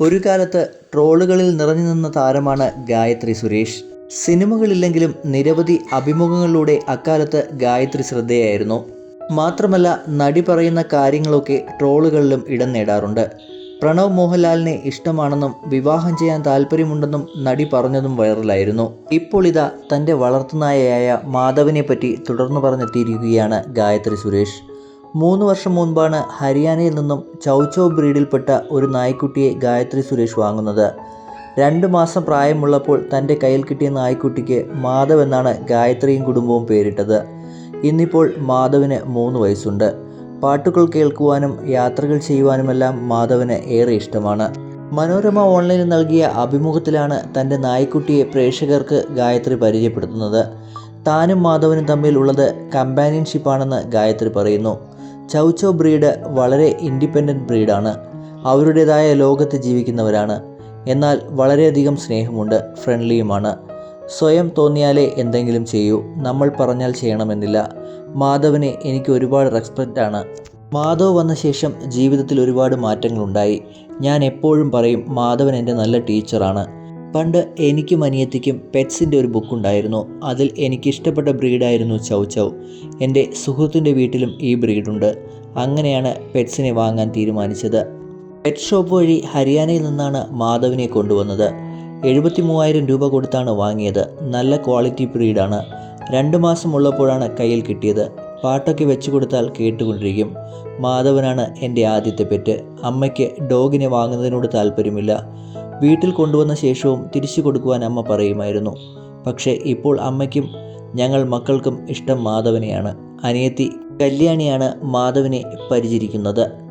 ഒരു കാലത്ത് ട്രോളുകളിൽ നിറഞ്ഞു നിന്ന താരമാണ് ഗായത്രി സുരേഷ്. സിനിമകളില്ലെങ്കിലും നിരവധി അഭിമുഖങ്ങളിലൂടെ അക്കാലത്ത് ഗായത്രി ശ്രദ്ധയായിരുന്നു. മാത്രമല്ല നടി പറയുന്ന കാര്യങ്ങളൊക്കെ ട്രോളുകളിലും ഇടം നേടാറുണ്ട്. പ്രണവ് മോഹൻലാലിനെ ഇഷ്ടമാണെന്നും വിവാഹം ചെയ്യാൻ താല്പര്യമുണ്ടെന്നും നടി പറഞ്ഞതും വൈറലായിരുന്നു. ഇപ്പോൾ ഇതാ തന്റെ വളർത്തുനായയായ മാധവനെ പറ്റി തുടർന്ന് പറഞ്ഞെത്തിയിരിക്കുകയാണ് ഗായത്രി സുരേഷ്. മൂന്ന് വർഷം മുൻപാണ് ഹരിയാനയിൽ നിന്നും ചൗച്ചോ ബ്രീഡിൽപ്പെട്ട ഒരു നായ്ക്കുട്ടിയെ ഗായത്രി സുരേഷ് വാങ്ങുന്നത്. രണ്ട് മാസം പ്രായമുള്ളപ്പോൾ തന്റെ കയ്യിൽ കിട്ടിയ നായ്ക്കുട്ടിക്ക് മാധവ് എന്നാണ് ഗായത്രിയും കുടുംബവും പേരിട്ടത്. ഇന്നിപ്പോൾ മാധവിന് മൂന്ന് വയസ്സുണ്ട്. പാട്ടുകൾ കേൾക്കുവാനും യാത്രകൾ ചെയ്യുവാനുമെല്ലാം മാധവന് ഏറെ ഇഷ്ടമാണ്. മനോരമ ഓൺലൈനിൽ നൽകിയ അഭിമുഖത്തിലാണ് തന്റെ നായ്ക്കുട്ടിയെ പ്രേക്ഷകർക്ക് ഗായത്രി പരിചയപ്പെടുത്തുന്നത്. താനും മാധവനും തമ്മിൽ ഉള്ളത് കമ്പാനിയൻഷിപ്പാണെന്ന് ഗായത്രി പറയുന്നു. ചൗചൗ ബ്രീഡ് വളരെ ഇൻഡിപെൻഡന്റ് ബ്രീഡാണ്. അവരുടേതായ ലോകത്ത് ജീവിക്കുന്നവരാണ്. എന്നാൽ വളരെയധികം സ്നേഹമുണ്ട് ഫ്രണ്ട്ലിയുമാണ്. സ്വയം തോന്നിയാലേ എന്തെങ്കിലും ചെയ്യൂ നമ്മൾ പറഞ്ഞാൽ ചെയ്യണമെന്നില്ല. മാധവനെ എനിക്ക് ഒരുപാട് റെസ്പെക്റ്റ് ആണ്. മാധവ് വന്ന ശേഷം ജീവിതത്തിൽ ഒരുപാട് മാറ്റങ്ങളുണ്ടായി. ഞാൻ എപ്പോഴും പറയും മാധവൻ എന്റെ നല്ല ടീച്ചറാണ്. പണ്ട് എനിക്കും അനിയത്തിക്കും പെറ്റ്സിന്റെ ഒരു ബുക്ക് ഉണ്ടായിരുന്നു അതിൽ എനിക്കിഷ്ടപ്പെട്ട ബ്രീഡായിരുന്നു ചൗ ചൗ. എന്റെ സുഹൃത്തിന്റെ വീട്ടിലും ഈ ബ്രീഡുണ്ട്. അങ്ങനെയാണ് പെറ്റ്സിനെ വാങ്ങാൻ തീരുമാനിച്ചത്. പെറ്റ് ഷോപ്പ് വഴി ഹരിയാനയിൽ നിന്നാണ് മാധവിനെ കൊണ്ടുവന്നത്. എഴുപത്തി മൂവായിരം രൂപ കൊടുത്താണ് വാങ്ങിയത്. നല്ല ക്വാളിറ്റി ബ്രീഡാണ്. രണ്ട് മാസം ഉള്ളപ്പോഴാണ് കയ്യിൽ കിട്ടിയത്. പാട്ടൊക്കെ വെച്ചു കൊടുത്താൽ കേട്ടുകൊണ്ടിരിക്കും. മാധവനാണ് എന്റെ ആദ്യത്തെ പെറ്റ്. അമ്മയ്ക്ക് ഡോഗിനെ വാങ്ങുന്നതിനോട് താല്പര്യമില്ല. വീട്ടിൽ കൊണ്ടുവന്ന ശേഷവും തിരിച്ചു കൊടുക്കുവാൻ അമ്മ പറയുമായിരുന്നു. പക്ഷേ ഇപ്പോൾ അമ്മയ്ക്കും ഞങ്ങൾ മക്കൾക്കും ഇഷ്ടം മാധവനെയാണ്. അനിയത്തി കല്യാണിയാണ് മാധവനെ പരിചരിക്കുന്നത്.